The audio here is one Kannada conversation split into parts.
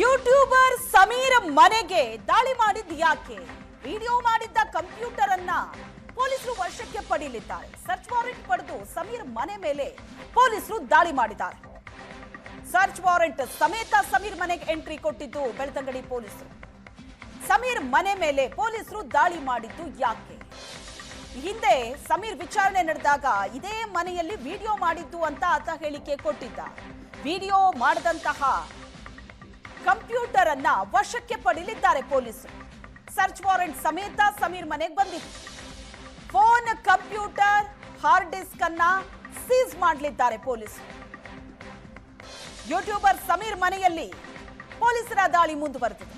ಯೂಟ್ಯೂಬರ್ ಸಮೀರ್ ಮನೆಗೆ ದಾಳಿ ಮಾಡಿದ್ ಯಾಕೆ? ವಿಡಿಯೋ ಮಾಡಿದ್ದ ಕಂಪ್ಯೂಟರ್ ಅನ್ನ ಪೊಲೀಸರು ವಶಕ್ಕೆ ಪಡೆಯಲಿದ್ದಾರೆ ಸರ್ಚ್ ವಾರೆಂಟ್ ಪಡೆದು ಸಮೀರ್ ಮನೆ ಮೇಲೆ ಪೊಲೀಸರು ದಾಳಿ ಮಾಡಿದ್ದಾರೆ. ಸರ್ಚ್ ವಾರೆಂಟ್ ಸಮೇತ ಸಮೀರ್ ಮನೆಗೆ ಎಂಟ್ರಿ ಕೊಟ್ಟಿದ್ದು ಬೆಳ್ತಂಗಡಿ ಪೊಲೀಸರು. ಸಮೀರ್ ಮನೆ ಮೇಲೆ ಪೊಲೀಸರು ದಾಳಿ ಮಾಡಿದ್ದು ಯಾಕೆ? ಹಿಂದೆ ಸಮೀರ್ ವಿಚಾರಣೆ ನಡೆದಾಗ ಇದೇ ಮನೆಯಲ್ಲಿ ವಿಡಿಯೋ ಮಾಡಿದ್ದು ಅಂತ ಆತ ಹೇಳಿಕೆ ಕೊಟ್ಟಿದ್ದ. ವಿಡಿಯೋ ಮಾಡದಂತಹ ಕಂಪ್ಯೂಟರ್ ಅನ್ನ ವಶಕ್ಕೆ ಪಡೆಯಲಿದ್ದಾರೆ ಪೊಲೀಸರು. ಸರ್ಚ್ ವಾರೆಂಟ್ ಸಮೇತ ಸಮೀರ್ ಮನೆಗೆ ಬಂದಿತ್ತು ಫೋನ್ ಕಂಪ್ಯೂಟರ್ ಹಾರ್ಡ್ ಡಿಸ್ಕ್ ಅನ್ನ ಸೀಸ್ ಮಾಡಲಿದ್ದಾರೆ ಪೊಲೀಸರು. ಯೂಟ್ಯೂಬರ್ ಸಮೀರ್ ಮನೆಯಲ್ಲಿ ಪೊಲೀಸರ ದಾಳಿ ಮುಂದುವರೆದಿದೆ.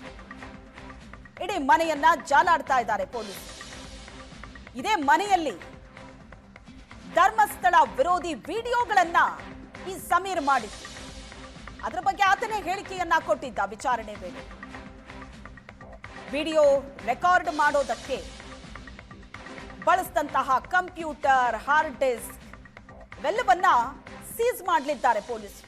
ಇಡೀ ಮನೆಯನ್ನ ಜಾಲಾಡ್ತಾ ಇದ್ದಾರೆ ಪೊಲೀಸರು. ಇದೇ ಮನೆಯಲ್ಲಿ ಧರ್ಮಸ್ಥಳ ವಿರೋಧಿ ವಿಡಿಯೋಗಳನ್ನ ಈ ಸಮೀರ್ ಮಾಡಿತ್ತು ಅದರ ಬಗ್ಗೆ ಆತನೇ ಹೇಳಿಕೆಯನ್ನ ಕೊಟ್ಟಿದ್ದ. ವಿಚಾರಣೆ ವೇಳೆ ವಿಡಿಯೋ ರೆಕಾರ್ಡ್ ಮಾಡೋದಕ್ಕೆ ಬಳಸಿದಂತಹ ಕಂಪ್ಯೂಟರ್ ಹಾರ್ಡ್ ಡಿಸ್ಕ್ ಇವೆಲ್ಲವನ್ನ ಸೀಸ್ ಮಾಡಲಿದ್ದಾರೆ ಪೊಲೀಸರು.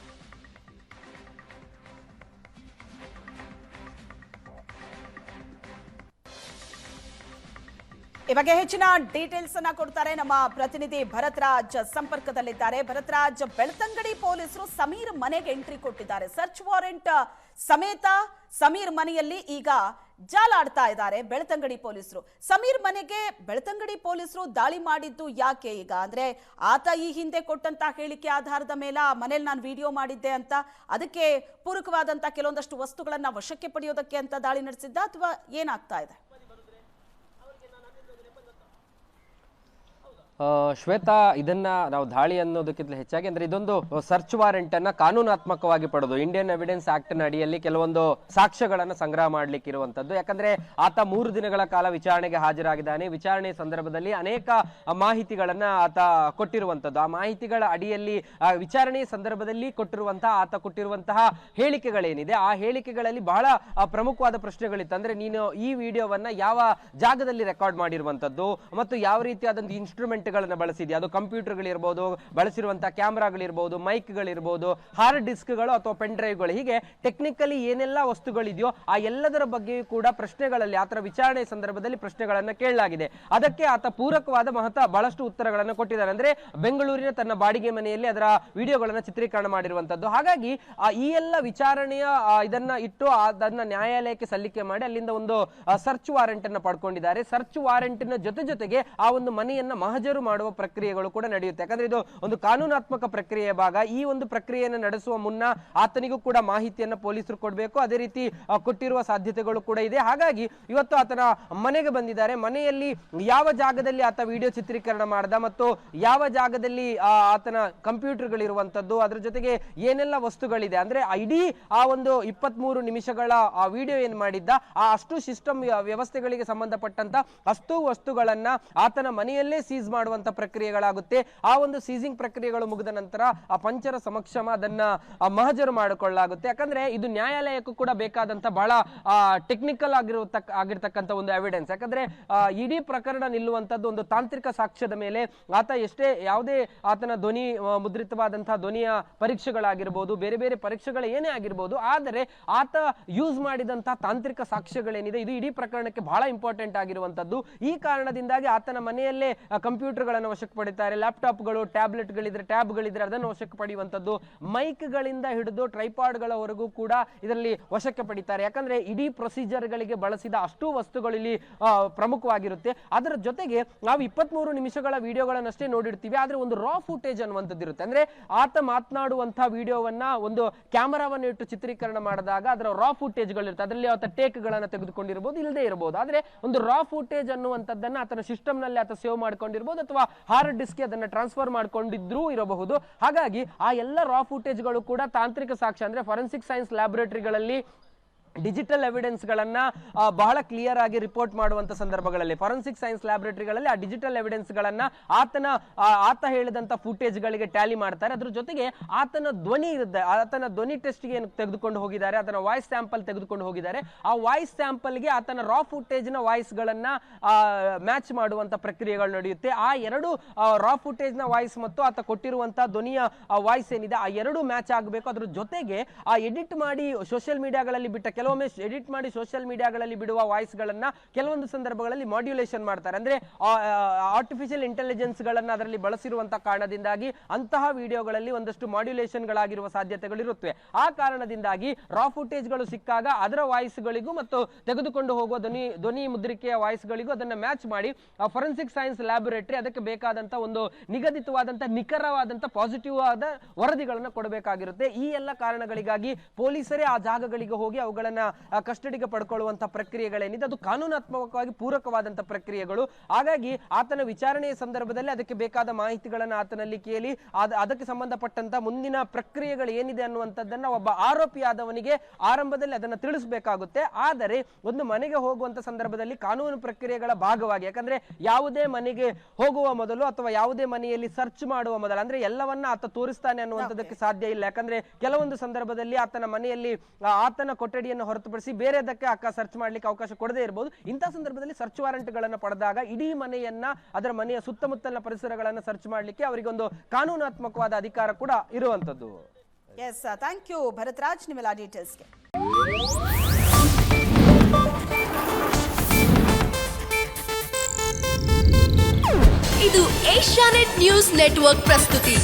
ಈ ಬಗ್ಗೆ ಹೆಚ್ಚಿನ ಡೀಟೇಲ್ಸ್ ಅನ್ನ ಕೊಡ್ತಾರೆ ನಮ್ಮ ಪ್ರತಿನಿಧಿ ಭರತ್ ರಾಜ್ ಸಂಪರ್ಕದಲ್ಲಿದ್ದಾರೆ. ಭರತ್ ರಾಜ್ ಬೆಳ್ತಂಗಡಿ ಪೊಲೀಸರು ಸಮೀರ್ ಮನೆಗೆ ಎಂಟ್ರಿ ಕೊಟ್ಟಿದ್ದಾರೆ. ಸರ್ಚ್ ವಾರೆಂಟ್ ಸಮೇತ ಸಮೀರ್ ಮನೆಯಲ್ಲಿ ಈಗ ಜಾಲಾಡ್ತಾ ಇದ್ದಾರೆ ಬೆಳ್ತಂಗಡಿ ಪೊಲೀಸರು. ಸಮೀರ್ ಮನೆಗೆ ಬೆಳ್ತಂಗಡಿ ಪೊಲೀಸರು ದಾಳಿ ಮಾಡಿದ್ದು ಯಾಕೆ ಈಗ? ಅಂದ್ರೆ ಆತ ಈ ಹಿಂದೆ ಕೊಟ್ಟಂತ ಹೇಳಿಕೆ ಆಧಾರದ ಮೇಲೆ ಆ ಮನೇಲಿ ನಾನು ವಿಡಿಯೋ ಮಾಡಿದ್ದೆ ಅಂತ, ಅದಕ್ಕೆ ಪೂರಕವಾದಂತ ಕೆಲವೊಂದಷ್ಟು ವಸ್ತುಗಳನ್ನ ವಶಕ್ಕೆ ಪಡೆಯೋದಕ್ಕೆ ಅಂತ ದಾಳಿ ನಡೆಸಿದ್ದ ಅಥವಾ ಏನಾಗ್ತಾ ಇದೆ? ಶ್ವೇತಾ, ಇದನ್ನ ನಾವು ದಾಳಿ ಅನ್ನೋದಕ್ಕಿಂತ ಹೆಚ್ಚಾಗಿ ಅಂದ್ರೆ ಇದೊಂದು ಸರ್ಚ್ ವಾರೆಂಟ್ ಅನ್ನ ಕಾನೂನಾತ್ಮಕವಾಗಿ ಪಡೆದು ಇಂಡಿಯನ್ ಎವಿಡೆನ್ಸ್ ಆಕ್ಟ್ ಅಡಿಯಲ್ಲಿ ಕೆಲವೊಂದು ಸಾಕ್ಷ್ಯಗಳನ್ನ ಸಂಗ್ರಹ ಮಾಡ್ಲಿಕ್ಕೆ ಇರುವಂತದ್ದು ಯಾಕಂದ್ರೆ ಆತ ಮೂರು ದಿನಗಳ ಕಾಲ ವಿಚಾರಣೆಗೆ ಹಾಜರಾಗಿದ್ದಾನೆ. ವಿಚಾರಣೆ ಸಂದರ್ಭದಲ್ಲಿ ಅನೇಕ ಮಾಹಿತಿಗಳನ್ನ ಆತ ಕೊಟ್ಟಿರುವಂತದ್ದು. ಆ ಮಾಹಿತಿಗಳ ಅಡಿಯಲ್ಲಿ ವಿಚಾರಣೆ ಸಂದರ್ಭದಲ್ಲಿ ಕೊಟ್ಟಿರುವಂತಹ ಆತ ಕೊಟ್ಟಿರುವಂತಹ ಹೇಳಿಕೆಗಳೇನಿದೆ, ಆ ಹೇಳಿಕೆಗಳಲ್ಲಿ ಬಹಳ ಪ್ರಮುಖವಾದ ಪ್ರಶ್ನೆಗಳಿತ್ತು. ಅಂದ್ರೆ ನೀನು ಈ ವಿಡಿಯೋವನ್ನ ಯಾವ ಜಾಗದಲ್ಲಿ ರೆಕಾರ್ಡ್ ಮಾಡಿರುವಂತದ್ದು ಮತ್ತು ಯಾವ ರೀತಿಯಾದಂತಹ ಇನ್ಸ್ಟ್ರೂಮೆಂಟ್ ಗಳನ್ನ ಬಳಸಿದ್ಯಾ? ಅದು ಕಂಪ್ಯೂಟರ್ಗಳಿರ್ಬೋದು ಬಳಸಿರುವಂತಹ ಕ್ಯಾಮ್ರಾಗಳಿರ್ಬೋದು, ಮೈಕ್ಗಳಿರ್ಬೋದು, ಹಾರ್ಡ್ ಡಿಸ್ಕ್ಗಳು ಅಥವಾ ಪೆನ್ ಡ್ರೈವ್ಗಳು. ಹೀಗೆ ಟೆಕ್ನಿಕಲಿ ಏನೆಲ್ಲ ವಸ್ತುಗಳಿದೆಯೋ ಆ ಎಲ್ಲದರ ಬಗ್ಗೆಯೂ ಕೂಡ ಪ್ರಶ್ನೆಗಳಲ್ಲಿ ಆತರ ವಿಚಾರಣೆ ಸಂದರ್ಭದಲ್ಲಿ ಪ್ರಶ್ನೆಗಳನ್ನು ಕೇಳಲಾಗಿದೆ. ಅದಕ್ಕೆ ಆತ ಪೂರಕವಾದ ಮಹತ್ವ ಬಹಳಷ್ಟು ಉತ್ತರಗಳನ್ನು ಕೊಟ್ಟಿದ್ದಾರೆ. ಅಂದ್ರೆ ಬೆಂಗಳೂರಿನ ತನ್ನ ಬಾಡಿಗೆ ಮನೆಯಲ್ಲಿ ಅದರ ವಿಡಿಯೋಗಳನ್ನು ಚಿತ್ರೀಕರಣ ಮಾಡಿರುವಂತದ್ದು. ಹಾಗಾಗಿ ಈ ಎಲ್ಲ ವಿಚಾರಣೆಯ ಇದನ್ನ ಇಟ್ಟು ಅದನ್ನ ನ್ಯಾಯಾಲಯಕ್ಕೆ ಸಲ್ಲಿಕೆ ಮಾಡಿ ಅಲ್ಲಿಂದ ಒಂದು ಸರ್ಚ್ ವಾರೆಂಟ್ ಅನ್ನ ಪಡ್ಕೊಂಡಿದ್ದಾರೆ. ಸರ್ಚ್ ವಾರೆಂಟ್ನ ಜೊತೆ ಜೊತೆಗೆ ಆ ಒಂದು ಮನೆಯನ್ನ ಮಹಜರು ಮಾಡುವ ಪ್ರಕ್ರಿಯೆಗಳು ಕೂಡ ನಡೆಯುತ್ತೆ. ಯಾಕಂದ್ರೆ ಇದು ಒಂದು ಕಾನೂನಾತ್ಮಕ ಪ್ರಕ್ರಿಯೆಯ ಭಾಗ. ಈ ಒಂದು ಪ್ರಕ್ರಿಯೆಯನ್ನು ನಡೆಸುವ ಮುನ್ನ ಆತನಿಗೂ ಕೂಡ ಮಾಹಿತಿಯನ್ನು ಪೊಲೀಸರು ಕೊಡಬೇಕು. ಅದೇ ರೀತಿ ಕೊಟ್ಟಿರುವ ಸಾಧ್ಯತೆಗಳು ಕೂಡ ಇದೆ. ಹಾಗಾಗಿ ಇವತ್ತು ಆತನ ಮನೆಗೆ ಬಂದಿದ್ದಾರೆ. ಮನೆಯಲ್ಲಿ ಯಾವ ಜಾಗದಲ್ಲಿ ಆತ ವಿಡಿಯೋ ಚಿತ್ರೀಕರಣ ಮಾಡ್ದ ಮತ್ತು ಯಾವ ಜಾಗದಲ್ಲಿ ಆತನ ಕಂಪ್ಯೂಟರ್ಗಳಿರುವಂತದ್ದು ಅದ್ರ ಜೊತೆಗೆ ಏನೆಲ್ಲ ವಸ್ತುಗಳಿದೆ. ಅಂದ್ರೆ ಇಡೀ ಆ ಒಂದು ಇಪ್ಪತ್ಮೂರು ನಿಮಿಷಗಳ ಆ ವಿಡಿಯೋ ಏನ್ ಮಾಡಿದ್ದ, ಆ ಅಷ್ಟು ಸಿಸ್ಟಮ್ ವ್ಯವಸ್ಥೆಗಳಿಗೆ ಸಂಬಂಧಪಟ್ಟಂತ ಅಷ್ಟು ವಸ್ತುಗಳನ್ನ ಆತನ ಮನೆಯಲ್ಲೇ ಸೀಸ್ ಮಾಡುವಂತ ಪ್ರಕ್ರಿಯೆಗಳಾಗುತ್ತೆ. ಆ ಒಂದು ಸೀಸಿಂಗ್ ಪ್ರಕ್ರಿಯೆಗಳು ಮುಗಿದ ನಂತರ ಆ ಪಂಚರ ಸಮಕ್ಷಮ ಅದನ್ನ ಮಹಜರು ಮಾಡಿಕೊಳ್ಳಲಾಗುತ್ತೆ. ಯಾಕಂದ್ರೆ ಇದು ನ್ಯಾಯಾಲಯಕ್ಕೂ ಕೂಡ ಬೇಕಾದಂತ ಬಹಳ ಟೆಕ್ನಿಕಲ್ ಆಗಿರತಕ್ಕ ಆಗಿರ್ತಕ್ಕಂಥ ಒಂದು ಎವಿಡೆನ್ಸ್ ಯಾಕಂದ್ರೆ ಇಡೀ ಪ್ರಕರಣ ನಿಲ್ಲುವಂತದ್ದು ಒಂದು ತಾಂತ್ರಿಕ ಸಾಕ್ಷ್ಯದ ಮೇಲೆ ಆತ ಎಷ್ಟೇ ಯಾವುದೇ ಆತನ ಧ್ವನಿ ಮುದ್ರಿತವಾದಂತಹ ಧ್ವನಿಯ ಪರೀಕ್ಷೆಗಳಾಗಿರ್ಬೋದು, ಬೇರೆ ಬೇರೆ ಪರೀಕ್ಷೆಗಳು ಏನೇ ಆಗಿರ್ಬೋದು, ಆದರೆ ಆತ ಯೂಸ್ ಮಾಡಿದಂತಹ ತಾಂತ್ರಿಕ ಸಾಕ್ಷ್ಯಗಳೇನಿದೆ, ಇದು ಇಡೀ ಪ್ರಕರಣಕ್ಕೆ ಬಹಳ ಇಂಪಾರ್ಟೆಂಟ್ ಆಗಿರುವಂತದ್ದು ಈ ಕಾರಣದಿಂದಾಗಿ ಆತನ ಮನೆಯಲ್ಲೇ ಕಂಪ್ಯೂಟರ್ಗಳನ್ನು ವಶಕ್ಕೆ ಪಡಿತಾರೆ ಲ್ಯಾಪ್ಟಾಪ್ಗಳು, ಟ್ಯಾಬ್ಲೆಟ್ಗಳಿದ್ರೆ ಟ್ಯಾಬ್ಗಳಿದ್ರೆ ಅದನ್ನು ವಶಕ್ಕೆ ಪಡೆಯುವಂತದ್ದು ಮೈಕ್ಗಳಿಂದ ಹಿಡಿದು ಟ್ರೈಪಾಡ್ಗಳವರೆಗೂ ಕೂಡ ಇದರಲ್ಲಿ ವಶಕ್ಕೆ ಪಡಿತಾರೆ ಯಾಕಂದ್ರೆ ಇಡೀ ಪ್ರೊಸೀಜರ್ಗಳಿಗೆ ಬಳಸಿದ ಅಷ್ಟು ವಸ್ತುಗಳು ಇಲ್ಲಿ ಪ್ರಮುಖವಾಗಿರುತ್ತೆ. ಅದರ ಜೊತೆಗೆ ನಾವು ಇಪ್ಪತ್ಮೂರು ನಿಮಿಷಗಳ ವಿಡಿಯೋಗಳನ್ನಷ್ಟೇ ನೋಡಿರ್ತೀವಿ, ಆದ್ರೆ ಒಂದು ರಾ ಫುಟೇಜ್ ಅನ್ನುವಂಥದ್ದು ಇರುತ್ತೆ ಅಂದ್ರೆ ಆತ ಮಾತನಾಡುವಂತಹ ವಿಡಿಯೋವನ್ನ ಒಂದು ಕ್ಯಾಮರಾವನ್ನು ಇಟ್ಟು ಚಿತ್ರೀಕರಣ ಮಾಡಿದಾಗ ಅದರ ರಾ ಫುಟೇಜ್ಗಳಿರುತ್ತೆ ಅದರಲ್ಲಿ ಆತ ಟೇಕ್ಗಳನ್ನು ತೆಗೆದುಕೊಂಡಿರ್ಬೋದು ಇಲ್ಲದೆ ಇರಬಹುದು ಆದ್ರೆ ಒಂದು ರಾ ಫುಟೇಜ್ ಅನ್ನುವಂಥದ್ದನ್ನ ಆತನ ಸಿಸ್ಟಮ್ನಲ್ಲಿ ಆತ ಸೇವ್ ಮಾಡ್ಕೊಂಡಿರ್ಬೋದು ಅಥವಾ ಹಾರ್ಡ್ ಡಿಸ್ಕ್ ಅದನ್ನ ಟ್ರಾನ್ಸ್ಫರ್ ಮಾಡ್ಕೊಂಡಿದ್ರೂ ಇರಬಹುದು. ಹಾಗಾಗಿ ಆ ಎಲ್ಲ ರಾ ಫುಟೇಜ್ಗಳು ಕೂಡ ತಾಂತ್ರಿಕ ಸಾಕ್ಷ್ಯ ಅಂದ್ರೆ ಫಾರೆನ್ಸಿಕ್ ಸೈನ್ಸ್ ಲ್ಯಾಬೊರೇಟರಿಗಳಲ್ಲಿ ಡಿಜಿಟಲ್ ಎವಿಡೆನ್ಸ್ ಗಳನ್ನ ಬಹಳ ಕ್ಲಿಯರ್ ಆಗಿ ರಿಪೋರ್ಟ್ ಮಾಡುವಂತ ಸಂದರ್ಭಗಳಲ್ಲಿ ಫಾರೆನ್ಸಿಕ್ ಸೈನ್ಸ್ ಲ್ಯಾಬೊರೇಟರಿಗಳಲ್ಲಿ ಆ ಡಿಜಿಟಲ್ ಎವಿಡೆನ್ಸ್ ಗಳನ್ನ ಆತನ ಆತ ಹೇಳಿದಂತ ಫುಟೇಜ್ಗಳಿಗೆ ಟ್ಯಾಲಿ ಮಾಡ್ತಾರೆ. ಅದ್ರ ಜೊತೆಗೆ ಆತನ ಧ್ವನಿ ಇರುತ್ತೆ. ಆತನ ಧ್ವನಿ ಟೆಸ್ಟ್ಗೆ ತೆಗೆದುಕೊಂಡು ಹೋಗಿದ್ದಾರೆ? ಆತನ ವಾಯ್ಸ್ ಸ್ಯಾಂಪಲ್ ತೆಗೆದುಕೊಂಡು ಹೋಗಿದ್ದಾರೆ. ಆ ವಾಯ್ಸ್ ಸ್ಯಾಂಪಲ್ಗೆ ಆತನ ರಾ ಫುಟೇಜ್ನ ನ ವಾಯ್ಸ್ ಗಳನ್ನ ಮ್ಯಾಚ್ ಮಾಡುವಂತ ಪ್ರಕ್ರಿಯೆಗಳು ನಡೆಯುತ್ತೆ. ಆ ಎರಡು ರಾ ಫುಟೇಜ್ನ ವಾಯ್ಸ್ ಮತ್ತು ಆತ ಕೊಟ್ಟಿರುವಂತ ಧ್ವನಿಯ ವಾಯ್ಸ್ ಏನಿದೆ, ಆ ಎರಡು ಮ್ಯಾಚ್ ಆಗಬೇಕು. ಅದ್ರ ಜೊತೆಗೆ, ಆ ಎಡಿಟ್ ಮಾಡಿ ಸೋಷಿಯಲ್ ಮೀಡಿಯಾಗಳಲ್ಲಿ ಬಿಟ್ಟ ಕೆಲವೊಮ್ಮೆ ಎಡಿಟ್ ಮಾಡಿ ಸೋಷಿಯಲ್ ಮೀಡಿಯಾಗಳಲ್ಲಿ ಬಿಡುವ ವಾಯ್ಸ್ ಗಳನ್ನ ಕೆಲವೊಂದು ಸಂದರ್ಭಗಳಲ್ಲಿ ಮಾಡ್ಯುಲೇಷನ್ ಮಾಡ್ತಾರೆ. ಅಂದ್ರೆ ಆರ್ಟಿಫಿಷಿಯಲ್ ಇಂಟೆಲಿಜೆನ್ಸ್ ಗಳನ್ನ ಅದರಲ್ಲಿ ಬಳಸಿರುವಂತಹ ಕಾರಣದಿಂದಾಗಿ ಅಂತಹ ವಿಡಿಯೋಗಳಲ್ಲಿ ಒಂದಷ್ಟು ಮಾಡ್ಯುಲೇಷನ್ ಗಳಾಗಿರುವ ಸಾಧ್ಯತೆಗಳು ಇರುತ್ತವೆ ಆ ಕಾರಣದಿಂದಾಗಿ ರಾ ಫುಟೇಜ್ಗಳು ಸಿಕ್ಕಾಗ ಅದರ ವಾಯ್ಸ್ ಗಳಿಗೂ ಮತ್ತು ತೆಗೆದುಕೊಂಡು ಹೋಗುವ ಧ್ವನಿ ಧ್ವನಿ ಮುದ್ರಿಕೆಯ ವಾಯ್ಸ್ ಗಳಿಗೂ ಅದನ್ನ ಮ್ಯಾಚ್ ಮಾಡಿ ಫೊರೆನ್ಸಿಕ್ ಸೈನ್ಸ್ ಲ್ಯಾಬೊರೇಟರಿ ಅದಕ್ಕೆ ಬೇಕಾದಂತ ಒಂದು ನಿಗದಿತವಾದಂತ ನಿಖರವಾದಂಥ ಪಾಸಿಟಿವ್ ಆದ ವರದಿಗಳನ್ನು ಕೊಡಬೇಕಾಗಿರುತ್ತೆ. ಈ ಎಲ್ಲ ಕಾರಣಗಳಿಗಾಗಿ ಪೊಲೀಸರೇ ಆ ಜಾಗಗಳಿಗೆ ಹೋಗಿ ಅವುಗಳನ್ನ ಆ, ಕಸ್ಟಡಿಗೆ ಪಡ್ಕೊಳ್ಳುವಂತ ಪ್ರಕ್ರಿಯೆಗಳೇನಿದೆ ಅದು ಕಾನೂನಾತ್ಮಕವಾಗಿ ಪೂರಕವಾದಂತ ಪ್ರಕ್ರಿಯೆಗಳು. ಹಾಗಾಗಿ ಆತನ ವಿಚಾರಣೆಯ ಸಂದರ್ಭದಲ್ಲಿ ಅದಕ್ಕೆ ಬೇಕಾದ ಮಾಹಿತಿಗಳನ್ನ ಆತನಲ್ಲಿ ಕೇಳಿ ಅದ ಅದಕ್ಕೆ ಸಂಬಂಧಪಟ್ಟಂತ ಮುಂದಿನ ಪ್ರಕ್ರಿಯೆಗಳು ಏನಿದೆ ಅನ್ನುವಂಥದ್ದನ್ನ ಒಬ್ಬ ಆರೋಪಿಯಾದವನಿಗೆ ಆರಂಭದಲ್ಲಿ ಅದನ್ನ ತಿಳಿಸಬೇಕಾಗುತ್ತೆ. ಆದರೆ ಒಂದು ಮನೆಗೆ ಹೋಗುವಂತ ಸಂದರ್ಭದಲ್ಲಿ ಕಾನೂನು ಪ್ರಕ್ರಿಯೆಗಳ ಭಾಗವಾಗಿ ಯಾಕಂದ್ರೆ ಯಾವುದೇ ಮನೆಗೆ ಹೋಗುವ ಮೊದಲು ಅಥವಾ ಯಾವುದೇ ಮನೆಯಲ್ಲಿ ಸರ್ಚ್ ಮಾಡುವ ಮೊದಲು ಅಂದ್ರೆ ಎಲ್ಲವನ್ನ ಆತ ತೋರಿಸ್ತಾನೆ ಅನ್ನುವಂಥದ್ದಕ್ಕೆ ಸಾಧ್ಯ ಇಲ್ಲ. ಯಾಕಂದ್ರೆ ಕೆಲವೊಂದು ಸಂದರ್ಭದಲ್ಲಿ ಆತನ ಮನೆಯಲ್ಲಿ ಆತನ ಕೊಠಡಿಯನ್ನು ಹೊರತುಪಡಿಸಿ ಬೇರೆದಕ್ಕೆ ಅಕ್ಕ ಸರ್ಚ್ ಮಾಡ್ಲಿಕ್ಕೆ ಅವಕಾಶ ಕೊಡದೇ ಇರಬಹುದು ಇಂತಹ ಸಂದರ್ಭದಲ್ಲಿ ಸರ್ಚ್ ವಾರೆಂಟ್ ಗಳನ್ನ ಪಡೆದಾಗ ಇಡೀ ಮನೆಯನ್ನ ಅದರ ಮನೆಯ ಸುತ್ತಮುತ್ತಲಿನ ಪರಿಸರಗಳನ್ನು ಸರ್ಚ್ ಮಾಡ್ಲಿಕ್ಕೆ ಅವರಿಗೊಂದು ಕಾನೂನಾತ್ಮಕವಾದ ಅಧಿಕಾರ ಕೂಡ ಇರುವಂತದ್ದು ಎಸ್ ಥ್ಯಾಂಕ್ ಯು ಭರತ್ರಾಜ್ ನಿಮ್ಮೆಲ್ಲ ಡೀಟೇಲ್ಸ್ಗೆ ಇದು ಏಷ್ಯಾನೆಟ್ ನ್ಯೂಸ್ ನೆಟ್ವರ್ಕ್ ಪ್ರಸ್ತುತಿ.